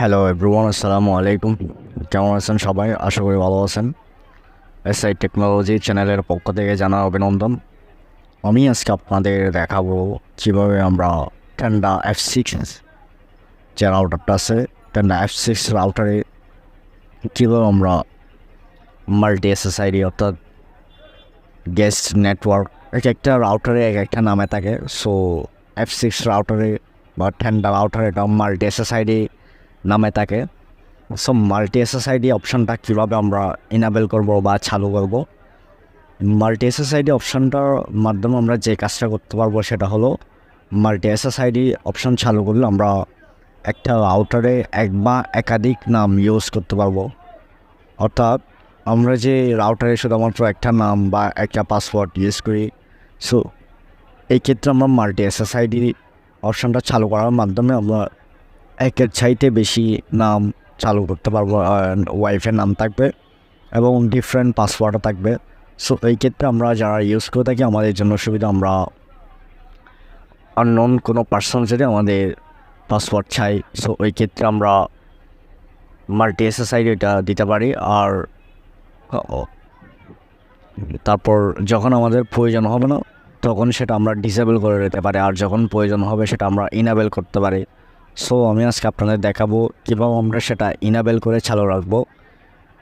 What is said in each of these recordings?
Hello everyone আসসালামু আলাইকুম কেমন আছেন সবাই? আশা করি ভালো আছেন। এসআই টেকনোলজি চ্যানেলের পক্ষ থেকে জানা অভিনন্দন। আমি আজকে আপনাদের দেখাবো কীভাবে আমরা ঠান্ডা এফ সিক্স যে রাউটারটা আছে ঠান্ডা এফ সিক্স রাউটারে কীভাবে আমরা মাল্টি এসএসআইডি অর্থাৎ গেস্ট নেটওয়ার্ক এক একটা রাউটারে এক একটা নামে থাকে। সো এফ সিক্স রাউটারে বা ঠান্ডা রাউটারে এটা মাল্টি এসএসআইডি নামে থাকে সো মাল্টি এসএসআইডি অপশানটা কীভাবে আমরা ইনাবেল করব বা চালু করব? মাল্টি এসএসআইডি অপশানটার মাধ্যমে আমরা যে কাজটা করতে পারব সেটা হলো মাল্টি এসএসআইডি অপশান চালু করলে আমরা একটা আউটারে এক বা একাধিক নাম ইউজ করতে পারব। অর্থাৎ আমরা যে রাউটারে শুধুমাত্র একটা নাম বা একটা পাসওয়ার্ড ইউজ করি সো এই ক্ষেত্রে আমরা মাল্টি এসএসআইডি অপশানটা চালু করার মাধ্যমে আমরা একের চাইতে বেশি নাম চালু করতে পারব ওয়াইফের নাম থাকবে এবং ডিফারেন্ট পাসওয়ার্ডও থাকবে। সো এই ক্ষেত্রে আমরা যারা ইউজ করে থাকি, আমাদের জন্য সুবিধা আমরা আননোন কোনো পার্সন যদি আমাদের পাসওয়ার্ড চাই সো ওই ক্ষেত্রে আমরা মাল্টি এসএসআইডি এটা দিতে পারি। আর তারপর যখন আমাদের প্রয়োজন হবে না, তখন সেটা আমরা ডিসেবল করে দিতে পারি। আর যখন প্রয়োজন হবে, সেটা আমরা ইনাবেল করতে পারি। সো আমি আজকে আপনাদের দেখাবো কীভাবে আমরা সেটা ইনাবেল করে চালু রাখব।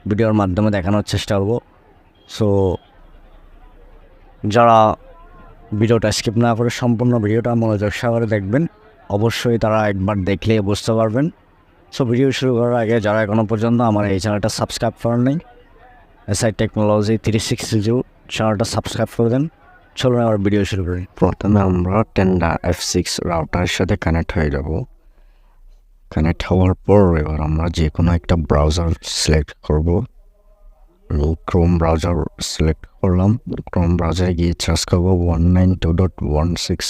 ভিডিওর মাধ্যমে দেখানোর চেষ্টা করব। সো যারা ভিডিওটা স্কিপ না করে সম্পূর্ণ ভিডিওটা মনোযোগ সহকারে দেখবেন, অবশ্যই তারা একবার দেখলে বুঝতে পারবেন। সো ভিডিও শুরু করার আগে যারা এখনও পর্যন্ত আমার এই চ্যানেলটা সাবস্ক্রাইব করেন নাই SI technology three sixty zero চ্যানেলটা সাবস্ক্রাইব করে দেন। চলুন আবার ভিডিও শুরু করি। প্রথমে আমরা টেন্ডা এফ সিক্স রাউটারের সাথে কানেক্ট হয়ে যাব। কানেক্ট হওয়ার পর এবার আমরা যে কোনো একটা ব্রাউজার সিলেক্ট করব। ক্রোম ব্রাউজার সিলেক্ট করলাম। ক্রোম ব্রাউজারে গিয়ে সার্চ করব one nine two dot one six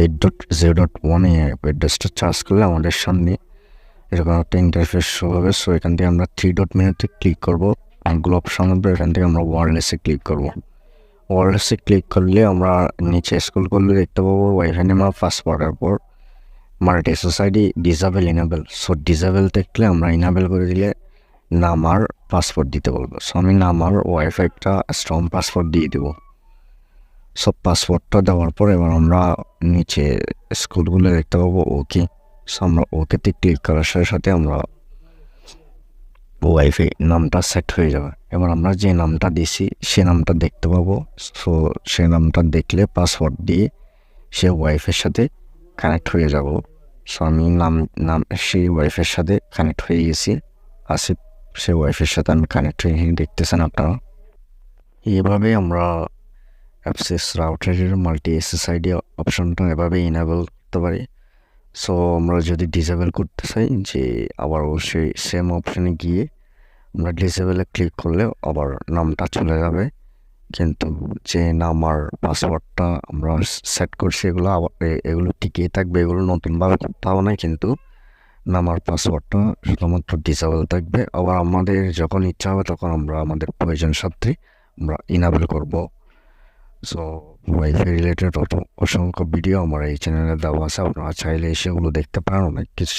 eight dot zero dot ওয়ানে অ্যাড্রেসটা সার্চ করলে আমাদের সামনে এরকম একটা ইন্টারফেস শো হবে। সো এখান থেকে আমরা থ্রি ডট মেনুতে ক্লিক করব। অনেকগুলো অপশন হবে, এখান থেকে আমরা ওয়ারলেসে ক্লিক করব। ওয়ারলেসে ক্লিক করলে আমরা নিচে স্কুল করলে দেখতে পাবো ওয়াইফাই নেম ফার্স্ট পাসওয়ার্ডের পর multi society disable enable so disable দেখলে আমরা ইনেবল করে দিলে নাম আর পাসওয়ার্ড দিতে বলব। সো আমি নামার ওয়াইফাইটা স্ট্রং পাসওয়ার্ড দিয়ে দেবো। সো পাসপোর্টটা দেওয়ার পর এবার আমরা নিচে স্কুলগুলো দেখতে পাবো ওকে সো আমরা ওকেতে ক্লিক করার সাথে সাথে আমরা ওয়াইফাই নামটা সেট হয়ে যাবে। এবার আমরা যে নামটা দিছি, সে নামটা দেখতে পাবো। সো সে নামটা দেখলে পাসওয়ার্ড দিয়ে সে ওয়াইফের সাথে কানেক্ট হয়ে যাব। সো আমি নাম নাম, সেই ওয়াইফের সাথে কানেক্ট হয়ে গেছি। আসিফ সে ওয়াইফের সাথে আমি কানেক্ট হয়ে দেখতেছেন আপনারা। এভাবে আমরা অ্যাপসেস রাউটারের মাল্টি এসএসআইডি অপশনটা এভাবে ইনেবল করতে পারি। সো আমরা যদি ডিসেবল করতে চাই, যে আবার সেই সেম অপশানে গিয়ে আমরা ডিসেবলে ক্লিক করলে আবার নামটা চলে যাবে। কিন্তু যে নাম আর পাসওয়ার্ডটা আমরা সেট করছি, এগুলো আবার এগুলো টিকেই থাকবে, এগুলো নতুনভাবে করতে হবে না, কিন্তু নামার পাসওয়ার্ডটা শুধুমাত্র ডিসেবল থাকবে। আবার আমাদের যখন ইচ্ছা হবে তখন আমরা আমাদের প্রয়োজন সাথে আমরা ইনাবেল করব। সো ওয়াইফাই রিলেটেড অসংখ্য ভিডিও আমার এই চ্যানেলে দেওয়া আছে, আপনারা চাইলে সেগুলো দেখতে পারেন, অনেক কিছু